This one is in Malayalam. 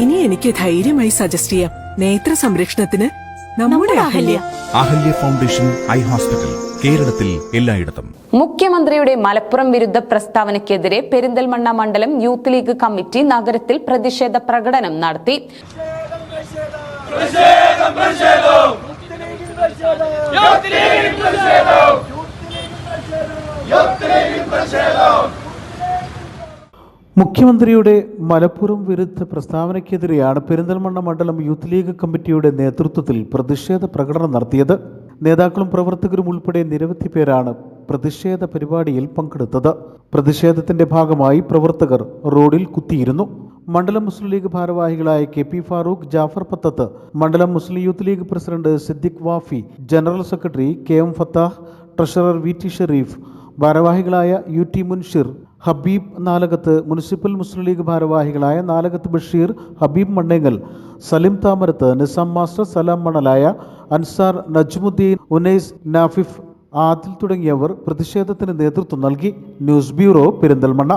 ഇനി എനിക്ക് ധൈര്യമായി സജസ്റ്റ് ചെയ്യാം. നേത്ര സംരക്ഷണത്തിന് നമ്മുടെ Ahalya. Ahalya. Foundation eye hospital കേരളത്തിൽ എല്ലായിടത്തും. മുഖ്യമന്ത്രിയുടെ മലപ്പുറം വിരുദ്ധ പ്രസ്താവനയ്ക്കെതിരെ പെരിന്തൽമണ്ണ മണ്ഡലം യൂത്ത് ലീഗ് കമ്മിറ്റി നഗരത്തിൽ പ്രതിഷേധ പ്രകടനം നടത്തി. മുഖ്യമന്ത്രിയുടെ മലപ്പുറം വിരുദ്ധ പ്രസ്താവനയ്ക്കെതിരെയാണ് പെരിന്തൽമണ്ണ മണ്ഡലം യൂത്ത് ലീഗ് കമ്മിറ്റിയുടെ നേതൃത്വത്തിൽ പ്രതിഷേധ പ്രകടനം നടത്തിയത്. നേതാക്കളും പ്രവർത്തകരും ഉൾപ്പെടെ നിരവധി പേരാണ് പ്രതിഷേധ പരിപാടിയിൽ പങ്കെടുത്തത്. പ്രതിഷേധത്തിന്റെ ഭാഗമായി പ്രവർത്തകർ റോഡിൽ കുത്തിയിരുന്നു. മണ്ഡലം മുസ്ലിം ലീഗ് ഭാരവാഹികളായ കെ പി ഫാറൂഖ് ജാഫർ പത്തത്ത് മണ്ഡലം Muslim Youth League president Siddique Wafi general secretary K M Fathah treasurer V T Shareef ഭാരവാഹികളായ U T Munshir Habeeb Nalakath municipal Muslim League ഭാരവാഹികളായ നാലകത്ത് ബഷീർ ഹബീബ് മണ്ണേങ്ങൽ സലിം താമരത്ത് നിസാം മാസ്റ്റർ സലാം മണലായ അൻസാർ നജ്മുദ്ദീൻ ഉനൈസ് നാഫിഫ് ആദിൽ തുടങ്ങിയവർ പ്രതിഷേധത്തിന് നേതൃത്വം നൽകി. News bureau Perinthalmanna.